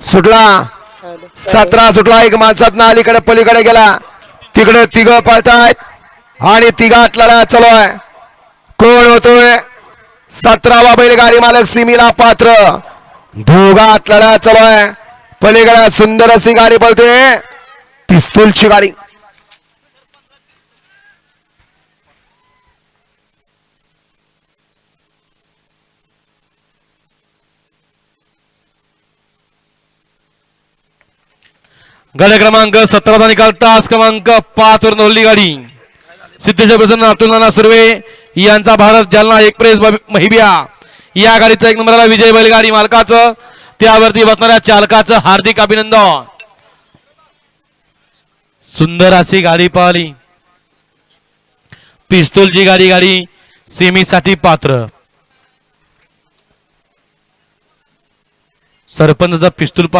सुटला. सतरा सुटला. एक माणसात अलीकडे पलीकडे गेला. तिकडे तिघ पळतायत. आणि तिघात लढा चालू आहे. कोण होतोय? सतरावा बैलगाडी मालक सिमीला पात्र. दोघात लढा चालू आहे. पलीकडे सुंदर अशी गाडी पळते. पिस्तूलची गाडी. गाड्या क्रमांक सतराचा निकाल तास क्रमांक पाच वर नोंदली गाडी. सिद्धेश्वर प्रसन्न अतुल नाना सुर्वे यांचा भारत जालना एक्सप्रेस महिबिया. या गाडीचा एक नंबरला विजय बैलगाडी मालकाचं त्यावरती बसणाऱ्या चालकाचं हार्दिक अभिनंदन. सुंदर अशी गाडी पाहिली. पिस्तूलची गाडी गाडी सेमीसाठी पात्र. सरपंचचा पिस्तूल पा